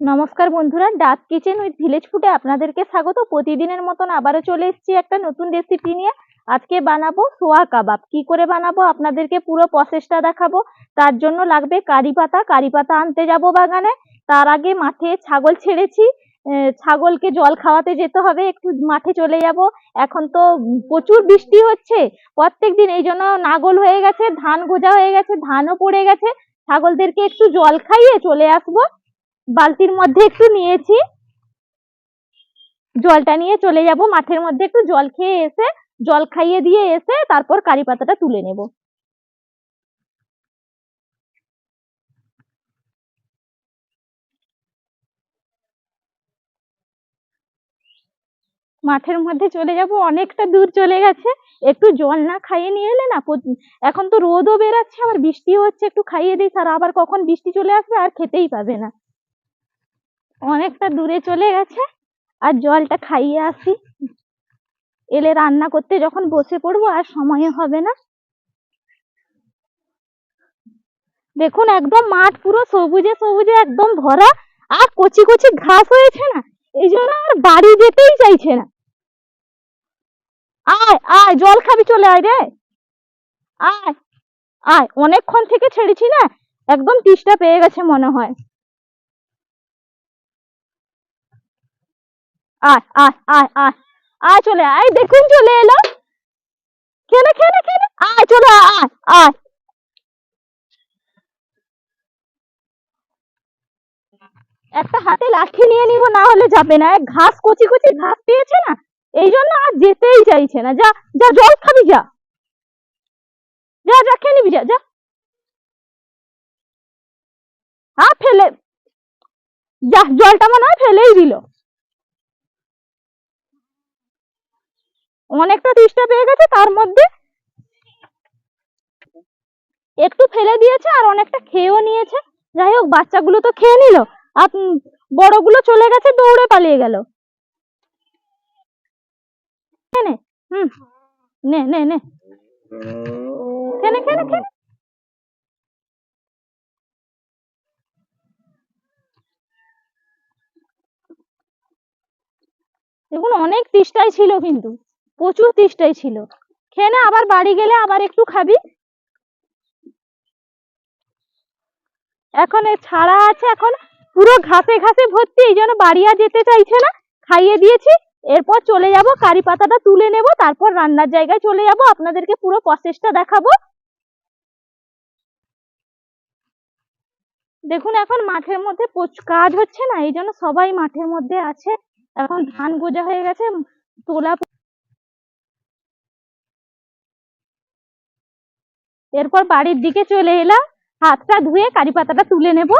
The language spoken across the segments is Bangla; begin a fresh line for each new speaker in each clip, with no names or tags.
নমস্কার বন্ধুরা ডাক কিচেন উইথ ভিলেজ ফুডে আপনাদেরকে স্বাগত। প্রতিদিনের মতন আবারও চলে এসেছি একটা নতুন রেসিপি নিয়ে। আজকে বানাবো সোয়া কাবাব। কি করে বানাবো আপনাদেরকে পুরো প্রসেসটা দেখাবো। তার জন্য লাগবে কারি পাতা। কারি পাতা আনতে যাব বাগানে। তার আগে মাঠে ছাগল ছেড়েছি। ছাগলকে জল খাওয়াতে যেতে হবে। একটু মাঠে চলে যাব। এখন তো প্রচুর বৃষ্টি হচ্ছে। প্রত্যেক দিন এই জন্য নাগল হয়ে গেছে, ধান গোজা হয়ে গেছে, ধানও পড়ে গেছে। ছাগলদেরকে একটু জল খাইয়ে চলে আসব। বালতির মধ্যে একটু নিয়েছি। জলটা নিয়ে চলে যাব। মাঠের মধ্যে একটু জল খেয়ে এসে, জল খাইয়ে দিয়ে এসে তারপর কারি পাতাটা তুলে নেব। মাঠের মধ্যে চলে যাব। অনেকটা দূর চলে গেছে। একটু জল না খাইয়ে নিয়ে এলে না এখন তো রোদও বেরাচ্ছে, আবার বৃষ্টি হচ্ছে, একটু খাইয়ে দিই আর আবার কখন বৃষ্টি চলে আসবে আর খেতেই পাবে না। অনেকটা দূরে চলে গেছে, আর জলটা খাইয়ে আসি। এলে রান্না করতে যখন বসে পড়ব আর সময় হবে না। দেখুন একদম মাঠ পুরো সবুজে সবুজে একদম ভরা, আর কচি কচি ঘাস হয়েছে না, এই জন্য আর বাড়ি যেতেই চাইছে না। আয় আয়, জল খাবি চলে আয় রে। আয় আয়, অনেকক্ষণ থেকে ছেড়েছি না, একদম তিষ্টা পেয়ে গেছে মনে হয়। আয় আয় চলে আয়। দেখুন, চলে এলো। খেলে খেলে খেলে। আয়, চলে আয় আয় আয়। একটা হাতে লাঠি নিয়ে নিব, না হলে যাবে না। ঘাস কচি কচি ঘাস পেয়েছে না? এই জন্য আর যেতেই চাইছে না। যা যা, জল খাবি, যা। যা যা, খেয়ে নিবি, যা যা। হ্যাঁ ফেলে। যা, জলটা মনে হয় ফেলেই দিল। অনেকটা তেষ্টা পেয়ে গেছে, তার মধ্যে একটু ফেলে দিয়েছে আর অনেকটা খেয়েও নিয়েছে। যাই হোক, বাচ্চাগুলো তো খেয়ে নিল আর বড়গুলো চলে গেছে, দৌড়ে পালিয়ে গেল। হুম, নে নে নে। খেনে খেনে খেনে দেখুন, অনেক তেষ্টাই ছিল কিন্তু। প্রচুর তেষ্টাই ছিল। খেয়ে না, আবার বাড়ি গেলে আবার একটু খাবি। এখন ছাড়া আছে এখন পুরো ঘাসে ঘাসে ভর্তি, এই জন্য বাড়ি আর যেতে চাইছে না। খাইয়ে দিয়েছি, এরপর চলে যাব, কারি পাতাটা তুলে নেব, তারপর রান্নার জায়গায় চলে যাব, আপনাদেরকে পুরো প্রসেসটা দেখাবো। দেখুন, এখন মাঠের মধ্যে কাজ হচ্ছে না, এই জন্য সবাই মাঠের মধ্যে আছে। এখন ধান গোজা হয়ে গেছে, তোলা এরপর বাড়ির দিকে চলে এলাম। হাতটা ধুয়ে কারি পাতাটা তুলে নেব।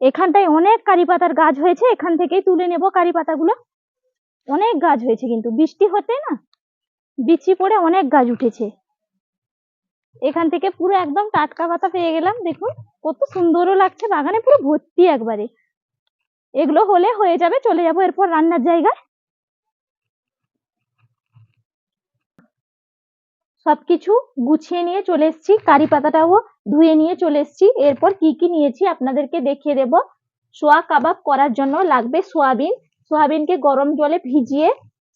এখানটায় অনেক কারি পাতার গাছ হয়েছে, এখান থেকেই তুলে নেব কারি পাতাগুলো অনেক গাছ হয়েছে কিন্তু, বৃষ্টি হতে না বিচি পড়ে অনেক গাছ উঠেছে। এখান থেকে পুরো একদম টাটকা পাতা পেয়ে গেলাম, দেখুন কত সুন্দরও লাগছে, বাগানে পুরো ভর্তি একবারে। এগুলো হলে হয়ে যাবে, চলে যাব এরপর রান্নার জায়গায়। সবকিছু গুছিয়ে নিয়ে চলে এসেছি। কারি পাতাটাও ধুয়ে নিয়ে চলে এসেছি। এরপর কি কি নিয়েছি আপনাদেরকে দেখিয়ে দেব। সোয়া কাবাব করার জন্য লাগবে সোয়াবিন। সোয়াবিনকে গরম জলে ভিজিয়ে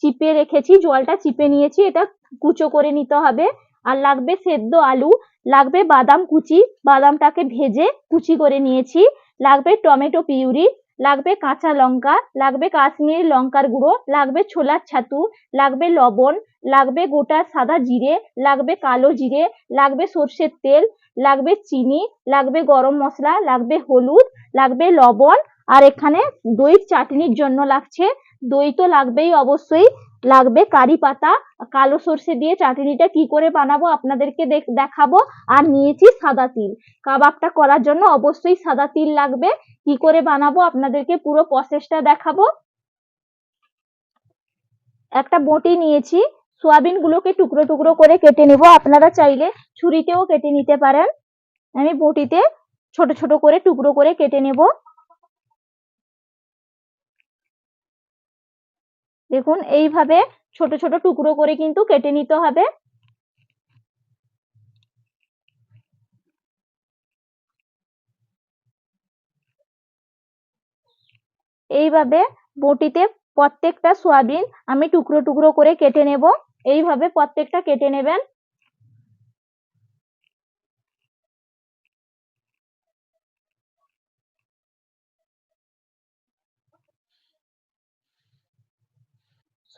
চিপে রেখেছি। জলটা চিপে নিয়েছি। এটা কুচো করে নিতে হবে। আর লাগবে সেদ্ধ আলু। লাগবে বাদাম কুচি। বাদামটাকে ভেজে কুচি করে নিয়েছি। লাগবে টমেটো পিউরি। লাগবে কাঁচা লঙ্কা, লাগবে কাশ্মীরি লঙ্কার গুঁড়ো, লাগবে ছোলার ছাতু, লাগবে লবণ, লাগবে গোটা সাদা জিরে, লাগবে কালো জিরে, লাগবে সর্ষের তেল, লাগবে চিনি, লাগবে গরম মশলা, লাগবে হলুদ, লাগবে লবণ। আর এখানে দই চাটনির জন্য লাগছে। দই তো লাগবেই অবশ্যই। লাগবে? কারি পাতা, কালো সর্ষে দিয়ে চাটনিটা কি করে বানাবো আপনাদেরকে দেখ- দেখাবো। আর নিয়েছি সাদা তিল। কাবাবটা করার জন্য অবশ্যই সাদা তিল লাগবে। কি করে বানাবো আপনাদেরকে পুরো প্রসেসটা দেখাবো। একটা বটি নিয়েছি। সোয়াবিন গুলোকে টুকরো টুকরো করে কেটে নেব। আপনারা চাইলে ছুরিতেও কেটে নিতে পারেন। আমি বটিতে ছোট ছোট করে টুকরো করে কেটে নেব। দেখুন, এইভাবে ছোট ছোট টুকরো করে কিন্তু কেটে নিতে হবে। এইভাবে বটিতে প্রত্যেকটা সোয়াবিন আমি টুকরো টুকরো করে কেটে নেব। এইভাবে প্রত্যেকটা কেটে নেবেন।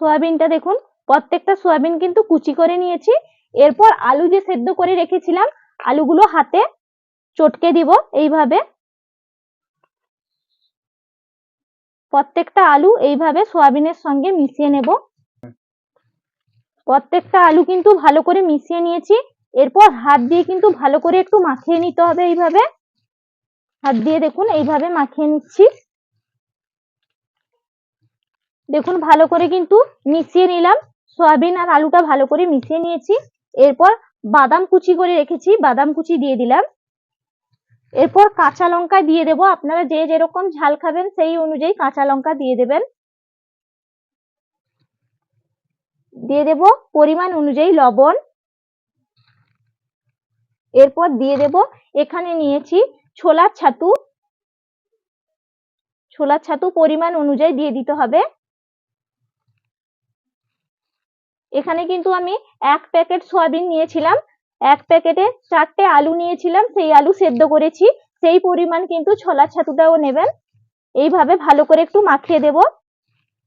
সোয়াবিনটা দেখুন, প্রত্যেকটা সোয়াবিন কিন্তু কুচি করে নিয়েছি। এরপর আলু যে সেদ্ধ করে রেখেছিলাম, আলুগুলো হাতে চটকে দিব এইভাবে। প্রত্যেকটা আলু এইভাবে সোয়াবিনের সঙ্গে মিশিয়ে নেব। প্রত্যেকটা আলু কিন্তু ভালো করে মিশিয়ে নিয়েছি। এরপর হাত দিয়ে কিন্তু ভালো করে একটু মাখিয়ে নিতে হবে এইভাবে। হাত দিয়ে দেখুন, এইভাবে মাখিয়ে নিচ্ছি। দেখুন, ভালো করে কিন্তু মিশিয়ে নিলাম। সয়াবিন আর আলুটা ভালো করে মিশিয়ে নিয়েছি। এরপর বাদাম কুচি করে রেখেছি, বাদাম কুচি দিয়ে দিলাম। এরপর কাঁচা লঙ্কা দিয়ে দেব। আপনারা যে যেরকম ঝাল খাবেন সেই অনুযায়ী কাঁচা লঙ্কা দিয়ে দেবেন। দিয়ে দেব পরিমাণ অনুযায়ী লবণ। এরপর দিয়ে দেব, এখানে নিয়েছি ছোলার ছাতু। ছোলার ছাতু পরিমাণ অনুযায়ী দিয়ে দিতে হবে। এখানে কিন্তু আমি এক প্যাকেট সয়াবিন নিয়েছিলাম, এক প্যাকেটে চারটে আলু নিয়েছিলাম, সেই আলু সেদ্ধ করেছি, সেই পরিমাণ কিন্তু ছোলার ছাতুটাও নেবেন। এইভাবে ভালো করে একটু মাখিয়ে দেব।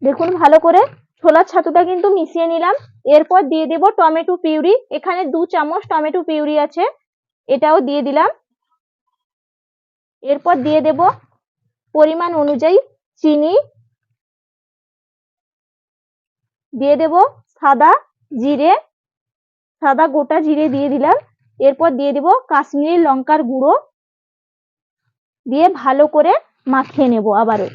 দেখুন, ভালো করে ছোলার ছাতুটা কিন্তু মিশিয়ে নিলাম। এরপর দিয়ে দেব টমেটো পিউরি। এখানে দু চামচ টমেটো পিউরি আছে, এটাও দিয়ে দিলাম। এরপর দিয়ে দেব পরিমাণ অনুযায়ী চিনি। দিয়ে দেব সাদা জিরে, সাদা গোটা জিরে দিয়ে দিলাম। এরপর দিয়ে দেব কাশ্মীরি লঙ্কার গুঁড়ো। দিয়ে ভালো করে মাখিয়ে নেব আবারও।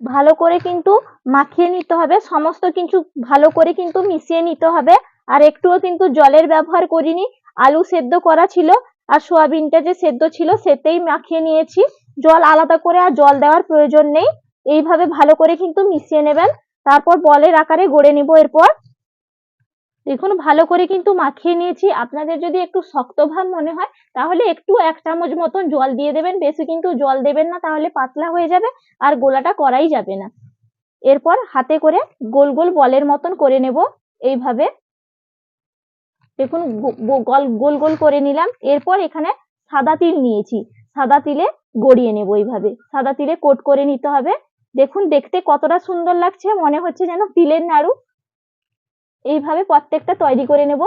ভালো করে কিন্তু মাখিয়ে নিতে হবে। সমস্ত কিছু ভালো করে কিন্তু মিশিয়ে নিতে হবে। আর একটুও কিন্তু জলের ব্যবহার করিনি। আলু সেদ্ধ করা ছিল আর সোয়াবিনটা যে সেদ্ধ ছিল সেতেই মাখিয়ে নিয়েছি। জল আলাদা করে আর জল দেওয়ার প্রয়োজন নেই। এইভাবে ভালো করে কিন্তু মিশিয়ে নেবেন। তারপর বলের আকারে গড়ে নিব এরপর। দেখুন, ভালো করে কিন্তু মাখিয়ে নিয়েছি। আপনাদের যদি একটু শক্ত ভাব মনে হয়, তাহলে একটু এক চামচ মতন জল দিয়ে দেবেন। বেশি কিন্তু জল দেবেন না, তাহলে পাতলা হয়ে যাবে আর গোলাটা করাই যাবে না। এরপর হাতে করে গোল গোল বলের মতন করে নেব এইভাবে। দেখুন গোল গোল গোল করে নিলাম। এরপর এখানে সাদা তিল নিয়েছি। সাদা তিলে গড়িয়ে নেব এইভাবে। সাদা তিলে কোট করে নিতে হবে। দেখুন, দেখতে কতটা সুন্দর লাগছে। মনে হচ্ছে যেন তিলের নাড়ু। এইভাবে প্রত্যেকটা তৈরি করে নেব।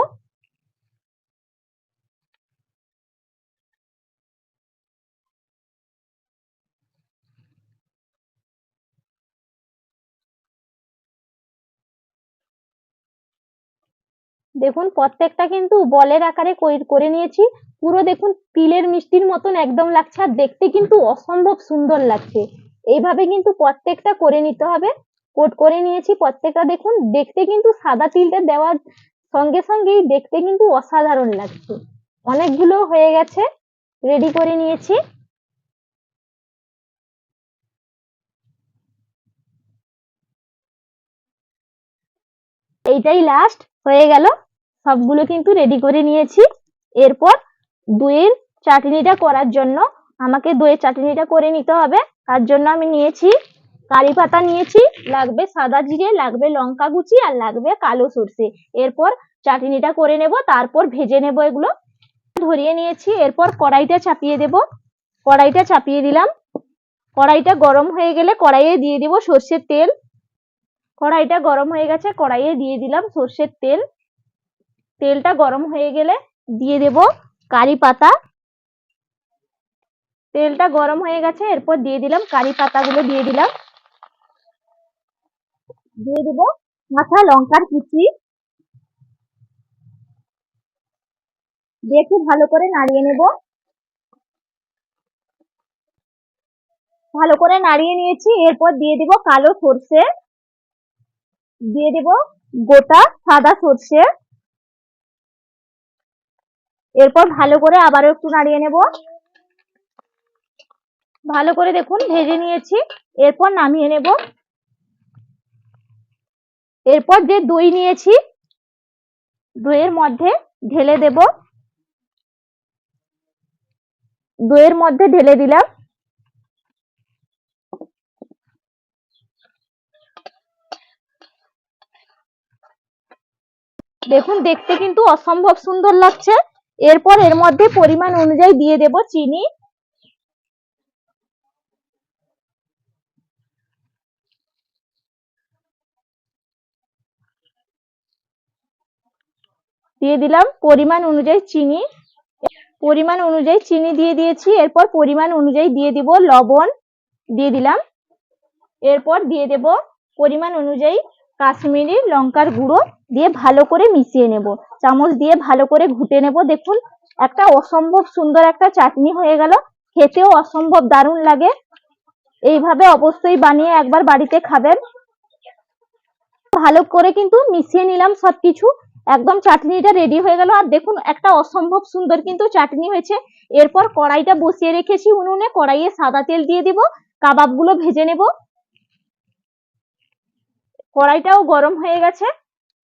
দেখুন, প্রত্যেকটা কিন্তু বলের আকারে করে নিয়েছি। পুরো দেখুন, তিলের মিষ্টির মতন একদম লাগছে। আর দেখতে কিন্তু অসম্ভব সুন্দর লাগছে। এইভাবে কিন্তু প্রত্যেকটা করে নিতে হবে। কোট করে নিয়েছি, প্রত্যেকটা দেখুন, দেখতে কিন্তু সাদা তিলটা দেওয়ার সঙ্গে সঙ্গেই দেখতে কিন্তু অসাধারণ লাগছে। অনেকগুলো হয়ে গেছে, রেডি করে নিয়েছি। এইটাই লাস্ট হয়ে গেল। সবগুলো কিন্তু রেডি করে নিয়েছি। এরপর দইয়ের চাটনিটা করার জন্য আমাকে দইয়ের চাটনিটা করে নিতে হবে। তার জন্য আমি নিয়েছি কারি পাতা নিয়েছি, লাগবে সাদা জিরে, লাগবে লঙ্কা কুচি আর লাগবে কালো সর্ষে। এরপর চাটনিটা করে নেব, তারপর ভেজে নেব এগুলো। ধরিয়ে নিয়েছি, এরপর কড়াইটা চাপিয়ে দেব। কড়াইটা চাপিয়ে দিলাম। কড়াইটা গরম হয়ে গেলে কড়াইয়ে দিয়ে দিব সর্ষের তেল। কড়াইটা গরম হয়ে গেছে, কড়াইয়ে দিয়ে দিলাম সর্ষের তেল। তেলটা গরম হয়ে গেলে দিয়ে দেব কারি পাতা। তেলটা গরম হয়ে গেছে, এরপর দিয়ে দিলাম কারি পাতাগুলো দিয়ে দিলাম। দিয়ে দিব কাঁচা লঙ্কার কুচি। দিয়ে ভালো করে নাড়িয়ে নেব। ভালো করে নাড়িয়ে নিয়েছি, এরপর দিয়ে দিব কালো সর্ষে। দিয়ে দিব গোটা সাদা সর্ষে। এরপর ভালো করে আবারও একটু নাড়িয়ে নেব। ভালো করে দেখুন, ভেজে নিয়েছি। এরপর নামিয়ে নেব। এরপর যে দই নিয়েছি, দইয়ের মধ্যে ঢেলে দেব। দইয়ের মধ্যে ঢেলে দিলাম। দেখুন, দেখতে কিন্তু অসম্ভব সুন্দর লাগছে। এরপর এর মধ্যে পরিমাণ অনুযায়ী দিয়ে দেব চিনি। দিয়ে দিলাম। পরিমাণ অনুযায়ী চিনি। পরিমাণ অনুযায়ী চিনি দিয়ে দিয়েছি। এরপর পরিমাণ অনুযায়ী দিয়ে দিব লবণ। দিয়ে দিলাম। এরপর দিয়ে দেব পরিমাণ অনুযায়ী কাশ্মীরি লঙ্কার গুঁড়ো দিয়ে ভালো করে মিশিয়ে নেব। চামচ দিয়ে ভালো করে ঘুটে নেব। দেখুন, একটা অসম্ভব সুন্দর একটা চাটনি হয়ে গেল। খেতেও অসম্ভব দারুণ লাগে। এইভাবে অবশ্যই বানিয়ে একবার বাড়িতে খাবেন। ভালো করে কিন্তু মিশিয়ে নিলাম সবকিছু। একদম চাটনিটা রেডি হয়ে গেল। আর দেখুন, একটা অসম্ভব সুন্দর কিন্তু চাটনি হয়েছে। এরপর কড়াইটা বসিয়ে রেখেছি উনুনে। কড়াইয়ে সাদা তেল দিয়ে দিব। কাবাবগুলো ভেজে নেব। কড়াইটাও গরম হয়ে গেছে।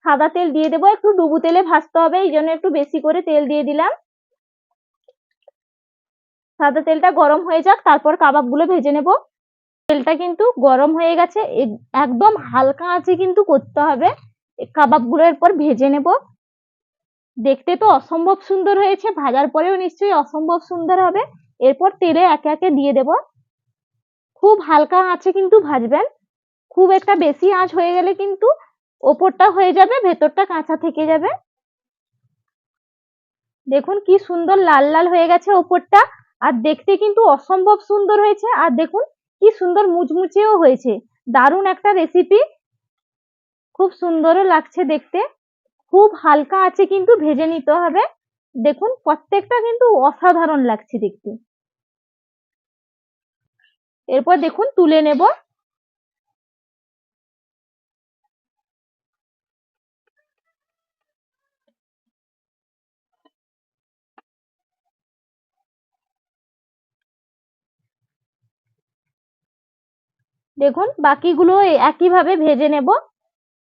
সাদা তেল দিয়ে দেবো। একটু ডুবু তেলে ভাজতে হবে, এই জন্য একটু বেশি করে তেল দিয়ে দিলাম। সাদা তেলটা গরম হয়ে যাক, তারপর কাবাবগুলো ভেজে নেব। তেলটা কিন্তু গরম হয়ে গেছে। একদম হালকা আঁচে কিন্তু করতে হবে। কাবাবগুলো এরপর ভেজে নেব। দেখতে তো অসম্ভব সুন্দর হয়েছে, ভাজার পরেও নিশ্চয়ই অসম্ভব সুন্দর হবে। এরপর তেলে একে একে দিয়ে দেব। খুব হালকা আঁচে কিন্তু ভাজবেন। খুব একটা বেশি আঁচ হয়ে গেলে কিন্তু ওপরটা হয়ে যাবে, ভেতরটা কাঁচা থেকে যাবে। দেখুন কি সুন্দর লাল লাল হয়ে গেছে ওপরটা। আর দেখতে কিন্তু অসম্ভব সুন্দর হয়েছে। আর দেখুন কি সুন্দর মুচমুচেও হয়েছে। দারুণ একটা রেসিপি খুব সুন্দরও লাগছে দেখতে। খুব হালকা আছে কিন্তু ভেজে নিতে হবে। দেখুন, প্রত্যেকটা কিন্তু অসাধারণ লাগছে দেখতে। এরপর দেখুন, তুলে নেব। দেখুন, বাকিগুলো একইভাবে ভেজে নেব।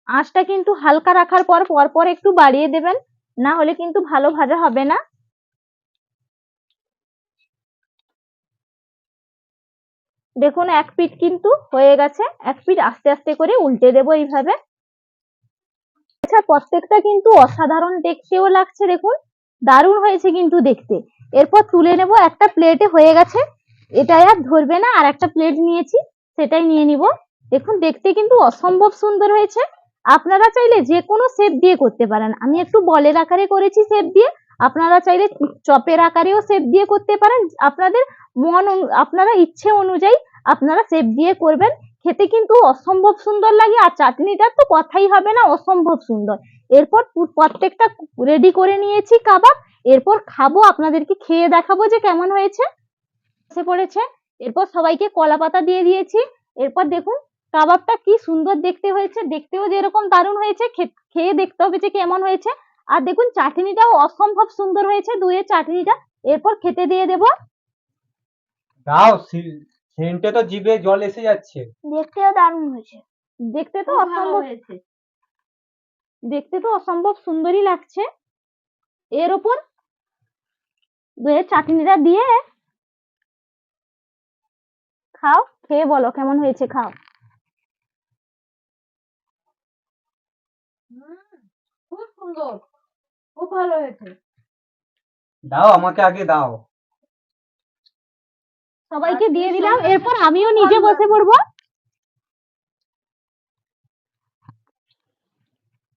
আঁচটা কিন্তু হালকা রাখার পর পরপর একটু বাড়িয়ে দেবেন, না হলে কিন্তু ভালো ভাজা হবে না। দেখুন, এক পিঠ কিন্তু হয়ে গেছে, এক পিঠ আস্তে আস্তে করে উল্টে দেবো এইভাবে। আচ্ছা প্রত্যেকটা কিন্তু অসাধারণ দেখতেও লাগছে, দেখুন, দারুণ হয়েছে কিন্তু দেখতে। এরপর তুলে নেব, একটা প্লেটে হয়ে গেছে, এটাই আর ধরবে না, আর একটা প্লেট নিয়েছি, সেটাই নিয়ে নিব। দেখুন, দেখতে কিন্তু অসম্ভব সুন্দর হয়েছে। আপনারা চাইলে যে কোনো শেপ দিয়ে করতে পারেন। আমি একটু বলের আকারে করেছি শেপ দিয়ে। আপনারা চাইলে চপের আকারেও শেপ দিয়ে করতে পারেন। আপনাদের মন আপনারা ইচ্ছে অনুযায়ী আপনারা শেপ দিয়ে করবেন। খেতে কিন্তু অসম্ভব সুন্দর লাগে আর চাটনিটার তো কথাই হবে না, অসম্ভব সুন্দর। এরপর প্রত্যেকটা রেডি করে নিয়েছি কাবাব। এরপর খাব, আপনাদেরকে খেয়ে দেখাবো যে কেমন হয়েছে। পড়েছে। এরপর সবাইকে কলা পাতা দিয়ে দিয়েছি। এরপর দেখুন কাবাবটা কি সুন্দর দেখতে হয়েছে দেখতেও যেরকম দারুণ হয়েছে খে- খেয়ে দেখতে হবে যে কেমন হয়েছে। আর দেখুন চাটনিটাও অসম্ভব সুন্দর হয়েছে দুইয়ের চাটনিটা এরপর খেতে দিয়ে দেব।
দাও সেন্টে তো জিভে জল এসে যাচ্ছে।
দেখতেও দারুণ হয়েছে। দেখতে তো অসম্ভব হয়েছে। দেখতে তো অসম্ভব সুন্দরই লাগছে। এর ওপর দইয়ের চাটনিটা দিয়ে খাও খেয়ে বলো কেমন হয়েছে খাও।
খুব সুন্দর। খুব ভালো হয়েছে।
দাও আমাকে আগে দাও।
সবাইকে দিয়ে দিলাম এরপর আমিও নিজে বসে পড়ব।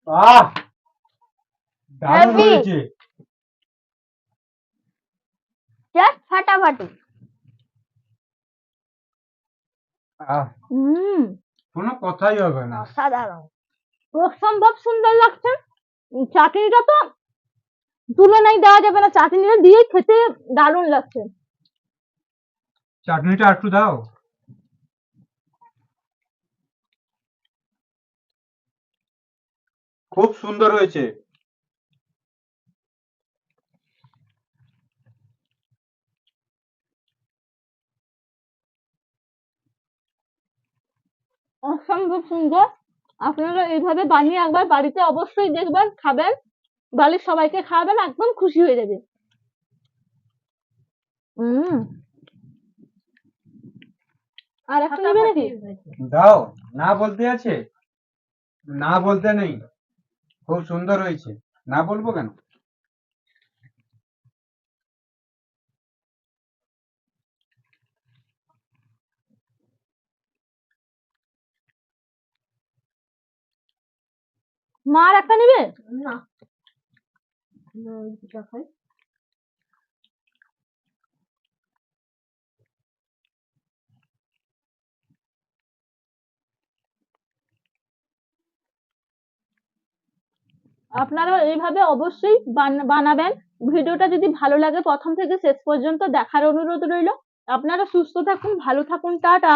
আহ দারুণ
Happy.
হয়েছে।
জাস্ট ফাটাফাটি।
আহ
হুম।
কোনো কথাই হবে না।
অসাধারণ। অসম্ভব সুন্দর লাগছে। চাটনিটা তো তুলনায় দেওয়া যাবে না চাটনিটা দিয়ে খেতে দারুণ লাগছে।
চাটনিটা একটু দাও। খুব সুন্দর হয়েছে।
অসম্ভব সুন্দর। আপনারা এইভাবে বানিয়ে একবার বাড়িতে অবশ্যই দেখবেন, খাবেন, বাড়ির সবাইকে খাওয়াবেন, একদম খুশি হয়ে যাবে আর একটা নেবে নাকি?
দাও, না বলতে আছে? না বলতে নেই। খুব সুন্দর হয়েছে। না বলব কেন?
মা আর একটা নিবে?
না।
আপনারা এইভাবে অবশ্যই বান- বানাবেন। ভিডিওটা যদি ভালো লাগে প্রথম থেকে শেষ পর্যন্ত দেখার অনুরোধ রইল। আপনারা সুস্থ থাকুন ভালো থাকুন টাটা!